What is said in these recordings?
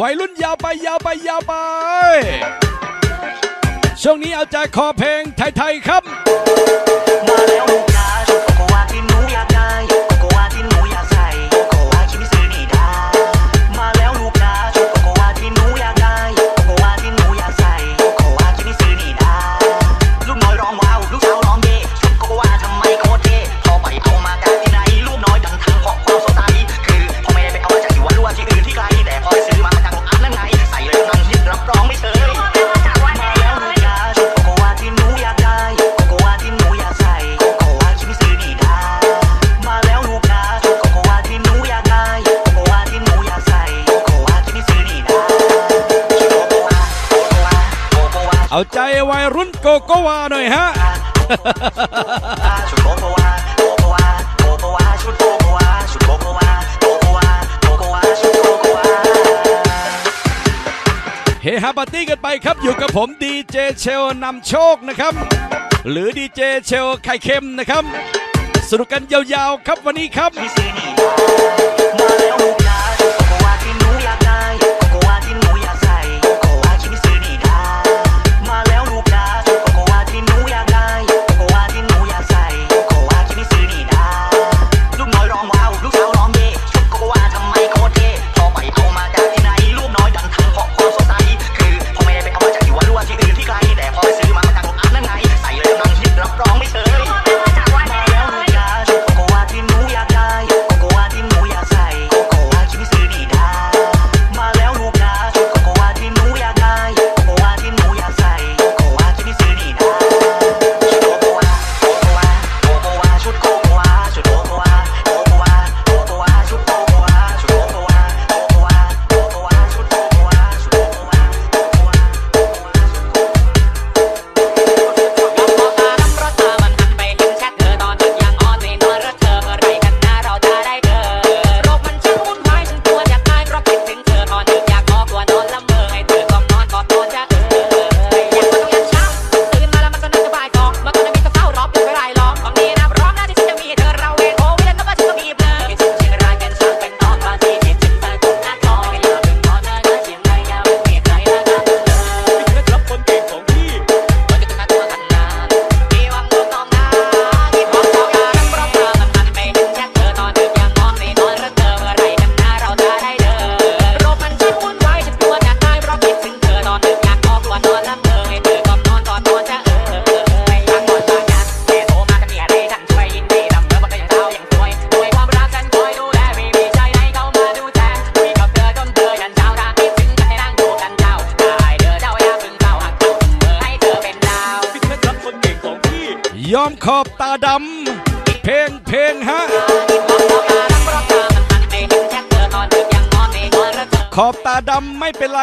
วัยรุ่นยาวไปยาวไปยาวไป ช่วงนี้เอาใจคอเพลงไทย ๆ ครับ มาแล้ว วัยรุ่นโกโกวาหน่อยฮะชุดโกโกวาโกโกวาโกโกวาชุดโกโกวาชุดโกโกวาโกโกวาโกโกวาชุดโกโกวาเฮฮาปาร์ตี้กันไปครับอยู่กับผมดีเจเชลนำโชคนะครับ หรือดีเจเชลไข่เค็มนะครับสนุกกันยาวๆครับวันนี้ครับ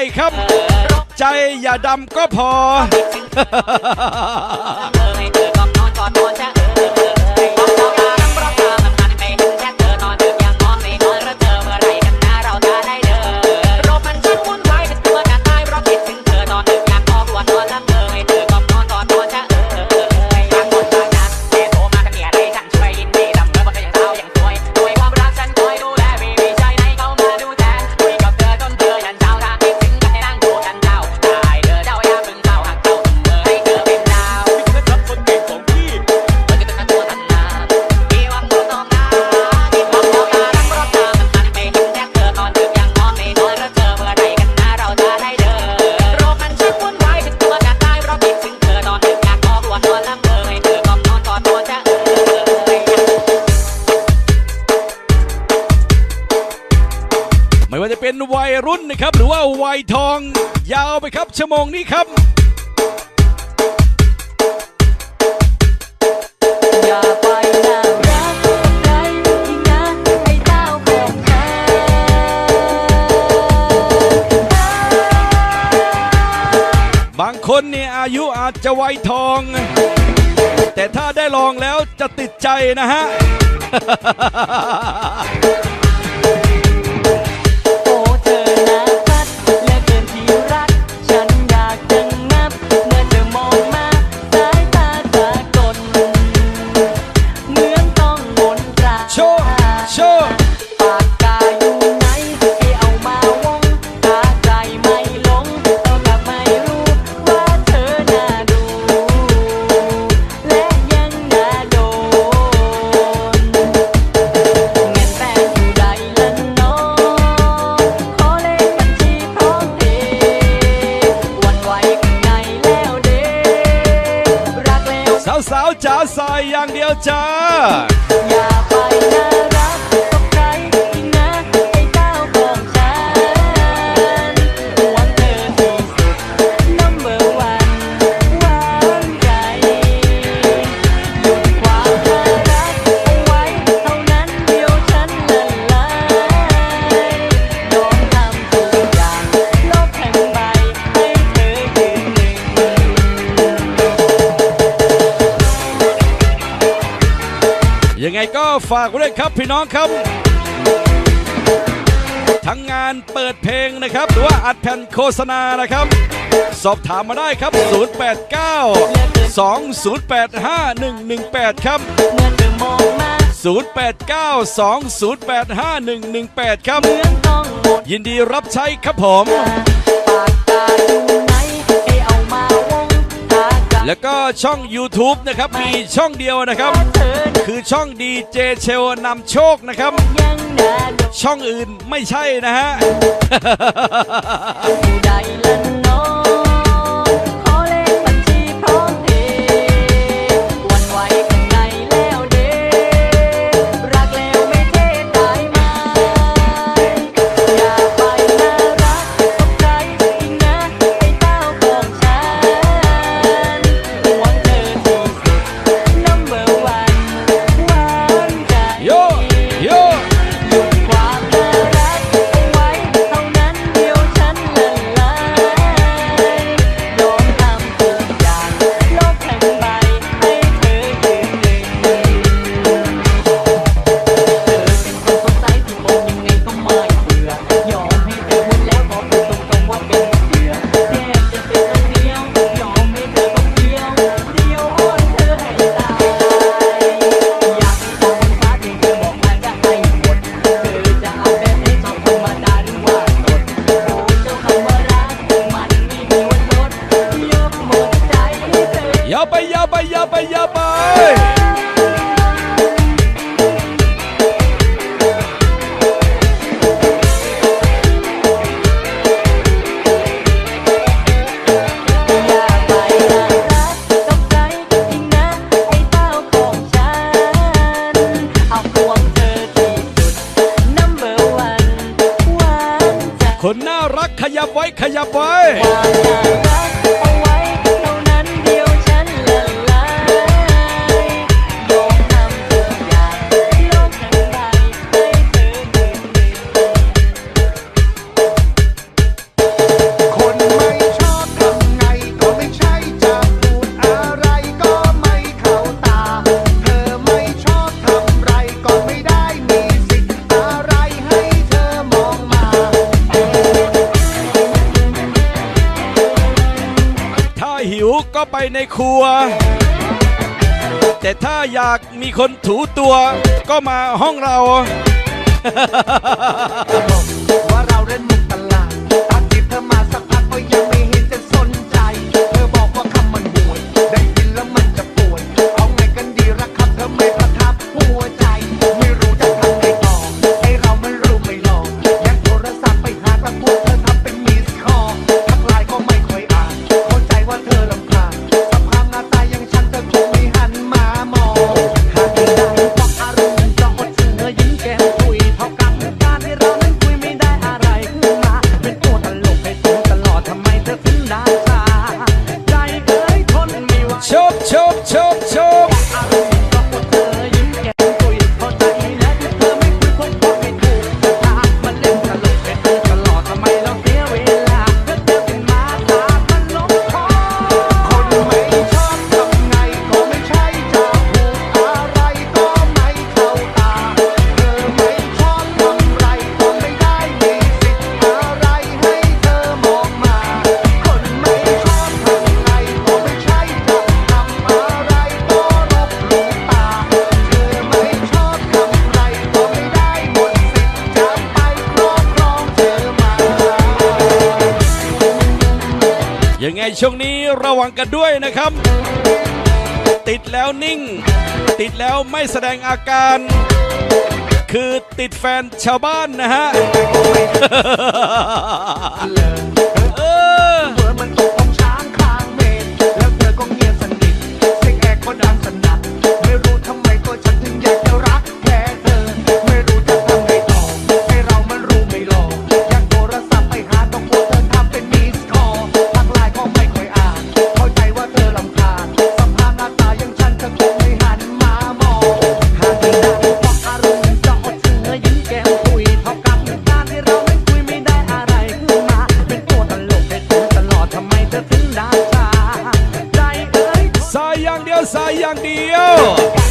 ใจครับ ใจอย่าดำก็พอ รุ่นนะครับ หรือว่าวัยทอง ยาวไปครับชั่วโมงนี้ครับบางคนเนี่ยอายุอาจจะวัยทอง แต่ถ้าได้ลองแล้วจะติดใจนะฮะ อย่างเดียวจ้าอย่าไปไหน ฝากไว้ด้วยครับพี่น้องครับ ทั้งงานเปิดเพลงนะครับ หรือว่าอัดแผ่นโฆษณานะครับ สอบถามมาได้ครับ 089-2085-118 ครับ 089-2085-118 ครับ ยินดีรับใช้ครับผม แล้วก็ช่อง YouTube นะครับ มีช่องเดียวนะครับ คือช่องดีเจเชลนำโชคนะครับ ช่องอื่นไม่ใช่นะฮะากมีคนถูตัวก็มาห้องเรา ไม่แสดงอาการ คือติดแฟนชาวบ้านนะฮะ 一样的哟。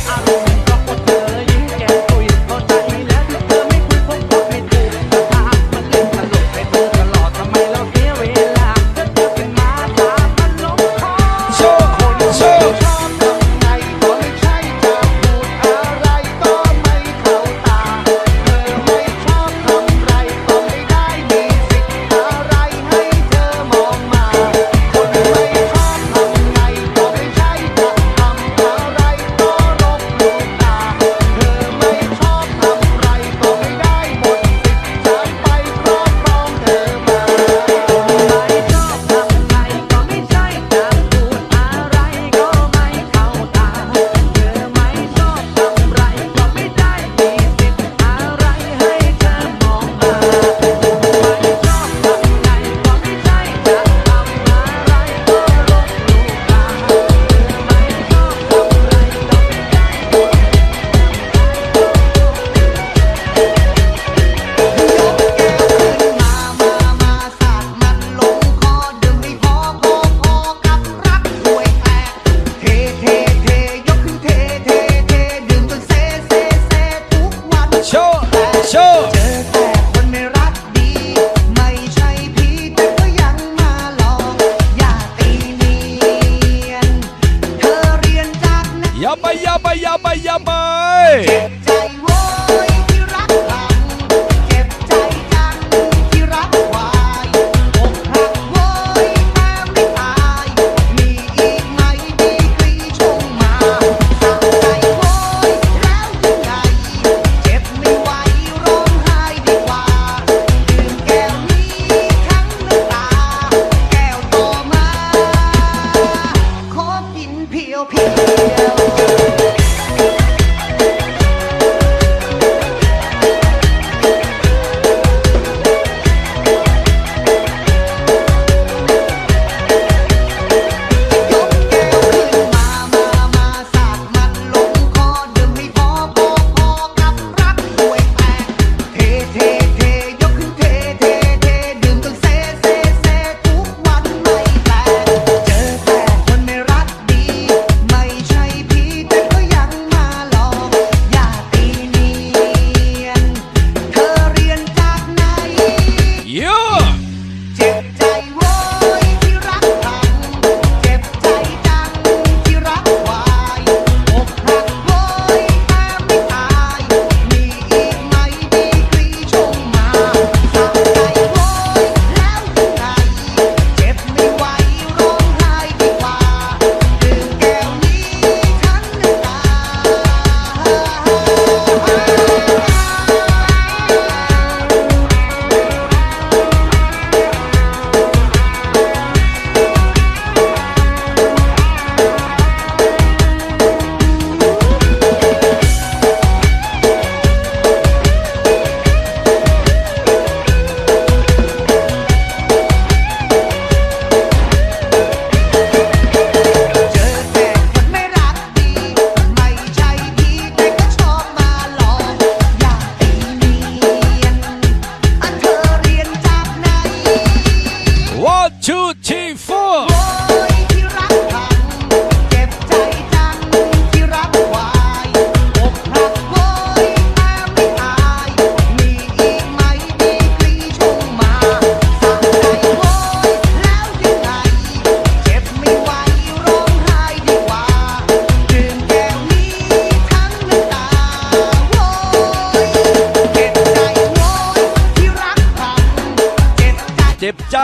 จ็บใจ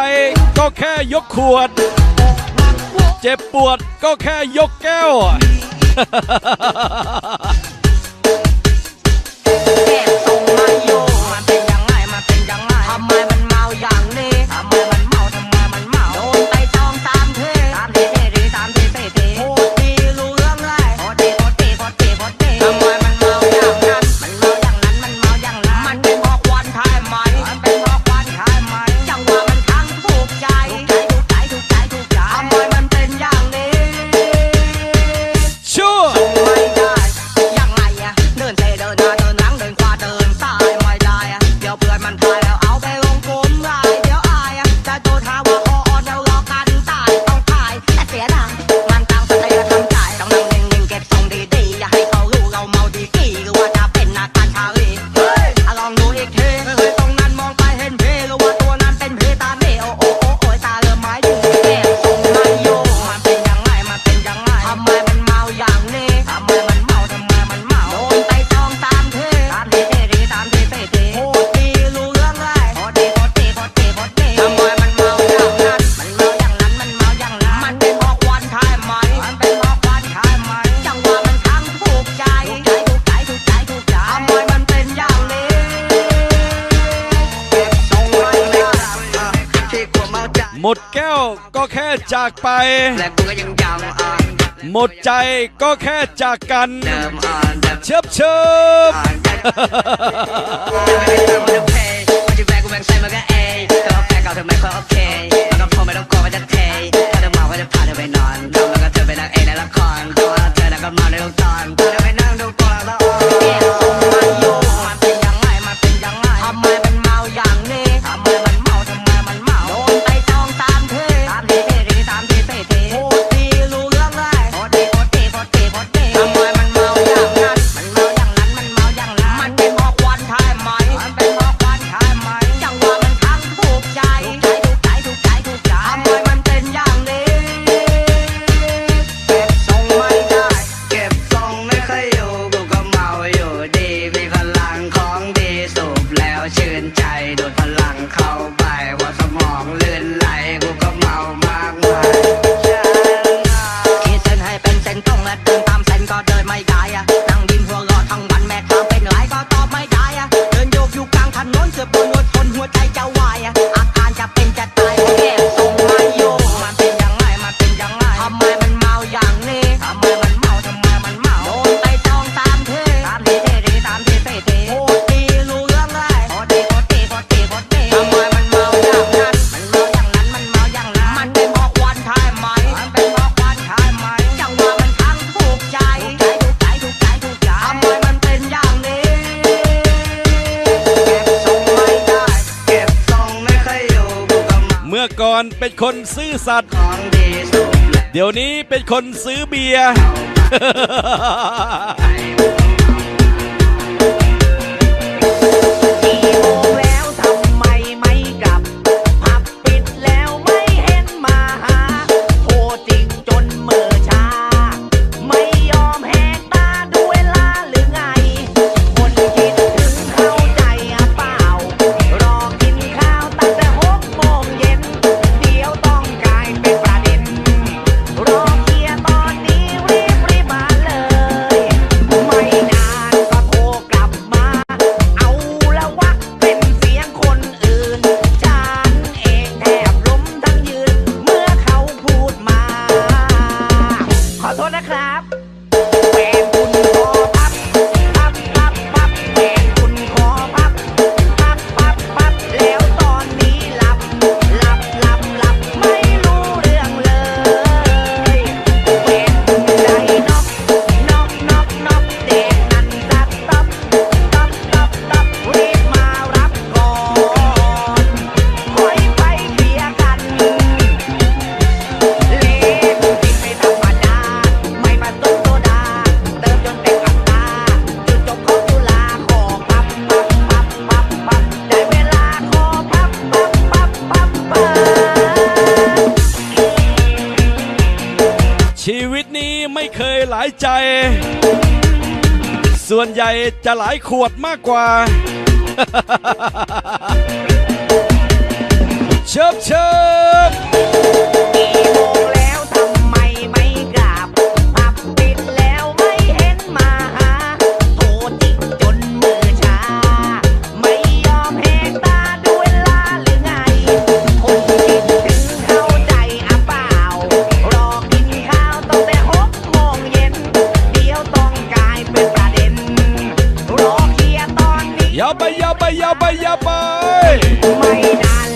ก็แค่ยกขวด เจ็บปวดก็แค่ยกแก้ว ก็แค่จากไป หมดใจก็แค่จากกันเชิบเชิบ บนรถชนหัวใจจะวาย เ็นคนซื่อสัตย์เดี๋ยวนี้เป็นคนซื้อเบียร์ ครับ หลายใจ ส่วนใหญ่จะหลายขวดมากกว่า เชิบเชิบ ไปย่าไปไม่นาน